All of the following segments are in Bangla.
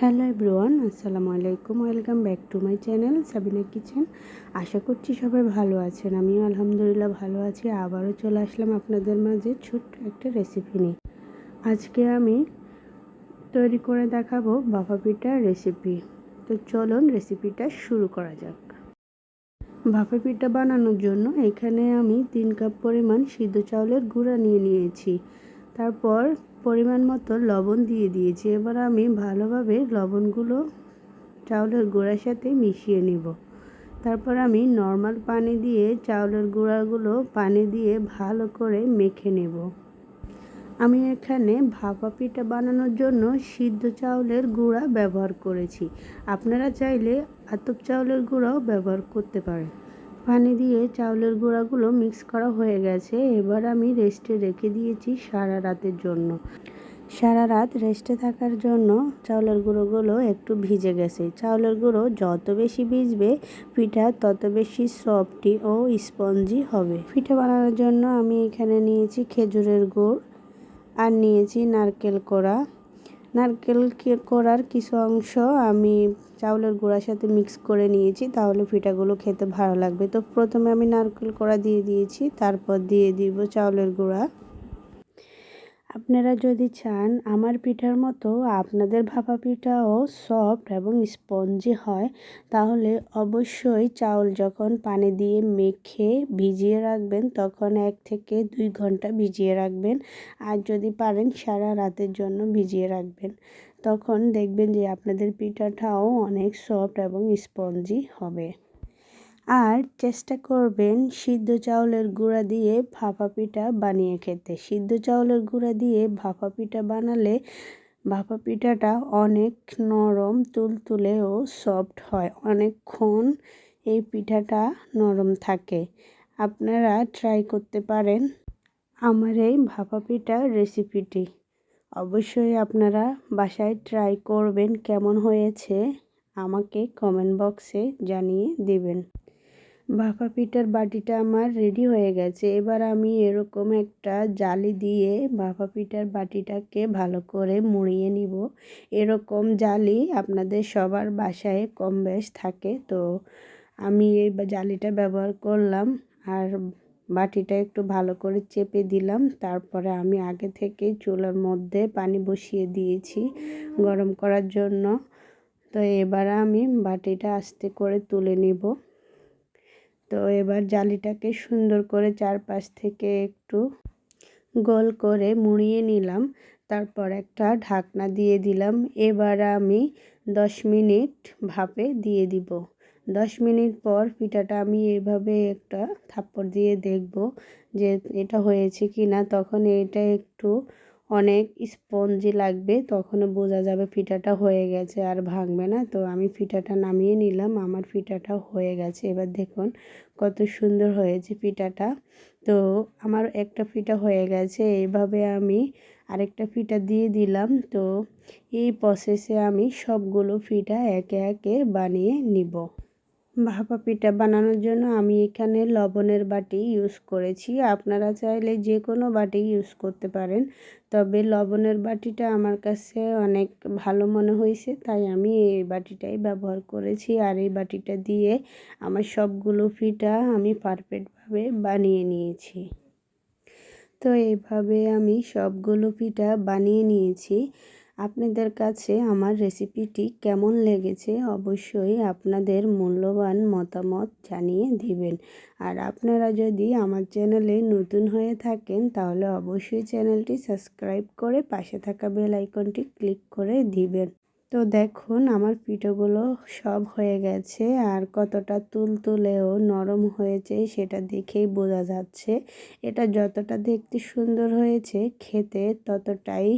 হ্যালো এভরিওয়ান, আসসালামু আলাইকুম। Welcome back to my channel Sabina kitchen. আশা করছি সবাই ভালো আছেন। আমিও আলহামদুলিল্লাহ ভালো আছি। আবারও চলে আসলাম আপনাদের মাঝে ছোট্ট একটা রেসিপি নিয়ে। আজকে আমি তৈরি করে দেখাবো বাফা পিঠার রেসিপি তো চলুন রেসিপিটা শুরু করা যাক। ভাপা পিঠা বানানোর জন্য এখানে আমি তিন কাপ পরিমাণ সিদ্ধ চাউলের গুঁড়া নিয়ে নিয়েছি। তারপর পরিমাণ মতো লবণ দিয়ে দিয়েছি। এবার আমি ভালোভাবে লবণগুলো চাউলের গুঁড়ার সাথে মিশিয়ে নিব। তারপর আমি নর্মাল পানি দিয়ে চাউলের গুঁড়াগুলো পানি দিয়ে ভালো করে মেখে নেব। আমি এখানে ভাপা পিঠা বানানোর জন্য সিদ্ধ চাউলের গুঁড়া ব্যবহার করেছি। আপনারা চাইলে আতপ চাউলের গুঁড়াও ব্যবহার করতে পারেন। পানি দিয়ে চাউলের গুঁড়াগুলো মিক্স করা হয়ে গেছে। এবার আমি রেস্টে রেখে দিয়েছি সারা রাতের জন্য। সারা রাত রেস্টে থাকার জন্য চাউলের গুঁড়োগুলো একটু ভিজে গেছে। চাউলের গুঁড়ো যত বেশি ভিজবে, পিঠা তত বেশি সফটি ও স্পঞ্জি হবে। পিঠা বানানোর জন্য আমি এখানে নিয়েছি খেজুরের গুড় আর নিয়েছি নারকেল কোড়া। নারকেল করার কিছু অংশ আমি চাউলের গুঁড়ার সাথে মিক্স করে নিয়েছি, তাহলে পিঠাগুলো খেতে ভালো লাগবে। তো প্রথমে আমি নারকেল করা দিয়ে দিয়েছি, তারপর দিয়ে দিব চাউলের গুঁড়া। আপনারা যদি চান, আমার পিঠার মতো আপনাদের ভাপা পিঠাও সফট এবং স্পঞ্জি হয়, তাহলে অবশ্যই চাউল যখন পানি দিয়ে মেখে ভিজিয়ে রাখবেন, তখন এক থেকে দুই ঘণ্টা ভিজিয়ে রাখবেন। আর যদি পারেন, সারা রাতের জন্য ভিজিয়ে রাখবেন। তখন দেখবেন যে আপনাদের পিঠাটাও অনেক সফট এবং স্পঞ্জি হবে। আর চেষ্টা করবেন সিদ্ধ চাউলের গুঁড়া দিয়ে ভাপা পিঠা বানিয়ে খেতে। সিদ্ধ চাউলের গুঁড়া দিয়ে ভাপা পিঠা বানালে ভাপা পিঠাটা অনেক নরম, তুলতুলে ও সফট হয়। অনেকক্ষণ এই পিঠাটা নরম থাকে। আপনারা ট্রাই করতে পারেন আমার এই ভাপা পিঠার রেসিপিটি অবশ্যই আপনারা বাসায় ট্রাই করবেন কেমন হয়েছে, আমাকে কমেন্ট বক্সে জানিয়ে দেবেন। ভাপা পিঠার বাটিটা আমার রেডি হয়ে গেছে। এবার আমি এরকম একটা জালি দিয়ে ভাপা পিঠার বাটিটাকে ভালো করে মুড়িয়ে নিব। এরকম জালি আপনাদের সবার বাসায় কম বেশ থাকে, তো আমি এই জালিটা ব্যবহার করলাম আর বাটিটা একটু ভালো করে চেপে দিলাম। তারপরে আমি আগে থেকে চুলার মধ্যে পানি বসিয়ে দিয়েছি গরম করার জন্য। তো এবার আমি বাটিটা আস্তে করে তুলে নিব। তো এবার জালিটাকে সুন্দর করে চারপাশ থেকে একটু গোল করে মুড়িয়ে নিলাম। তারপর একটা ঢাকনা দিয়ে দিলাম। এবার আমি দশ মিনিট ভাপে দিয়ে দিব। দশ মিনিট পর পিঠাটা আমি এভাবে একটা থাপ্পড় দিয়ে দেখব যে এটা হয়েছে কি না তখন এটা একটু অনেক স্পঞ্জি লাগবে তখন বোঝা যাবে পিঠাটা হয়ে গেছে আর ভাঙবে না। তো আমি পিঠাটা নামিয়ে নিলাম, আমার পিঠাটা হয়ে গেছে। এবার দেখুন কত সুন্দর হয়েছে পিঠাটা তো আমার একটা পিঠা হয়ে গেছে এইভাবে আমি আরেকটা পিঠা দিয়ে দিলাম। তো এই প্রসেসে আমি সবগুলো পিঠা একে একে বানিয়ে নিব। ভাপা পিঠা বানানোর জন্য আমি এখানে লবণের বাটি ইউজ করেছি। আপনারা চাইলে যে কোনো বাটি ইউজ করতে পারেন। তবে লবণের বাটিটা আমার কাছে অনেক ভালো মনে হয়েছে, তাই আমি এই বাটিটাই ব্যবহার করেছি। আর এই বাটিটা দিয়ে আমার সবগুলো পিঠা আমি পারফেক্টভাবে বানিয়ে নিয়েছি। তো এইভাবে আমি সবগুলো পিঠা বানিয়ে নিয়েছি। আপনাদের কাছে আমার রেসিপিটি কেমন লেগেছে অবশ্যই আপনাদের মূল্যবান মতামত জানিয়ে দিবেন। আর আপনারা যদি আমার চ্যানেলে নতুন হয়ে থাকেন, তাহলে অবশ্যই চ্যানেলটি সাবস্ক্রাইব করে পাশে থাকা বেল আইকনটি ক্লিক করে দিবেন। তো দেখুন, আমার পিঠোগুলো সব হয়ে গেছে, আর কতটা তুলতুলেও নরম হয়েছে সেটা দেখেই বোঝা যাচ্ছে। এটা যতটা দেখতে সুন্দর হয়েছে, খেতে ততটাই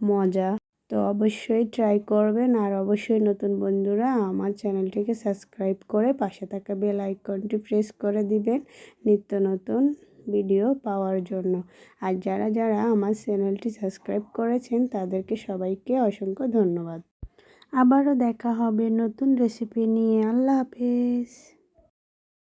মজা। তো অবশ্যই ট্রাই করবেন আর অবশ্যই নতুন বন্ধুরা আমার চ্যানেলটিকে সাবস্ক্রাইব করে পাশে থাকা বেল আইকনটি প্রেস করে দিবেন নিত্য নতুন ভিডিও পাওয়ার জন্য। আর যারা যারা আমার চ্যানেলটি সাবস্ক্রাইব করেছেন তাদেরকে সবাইকে অসংখ্য ধন্যবাদ। আবারও দেখা হবে নতুন রেসিপি নিয়ে। আল্লাহ হাফেজ।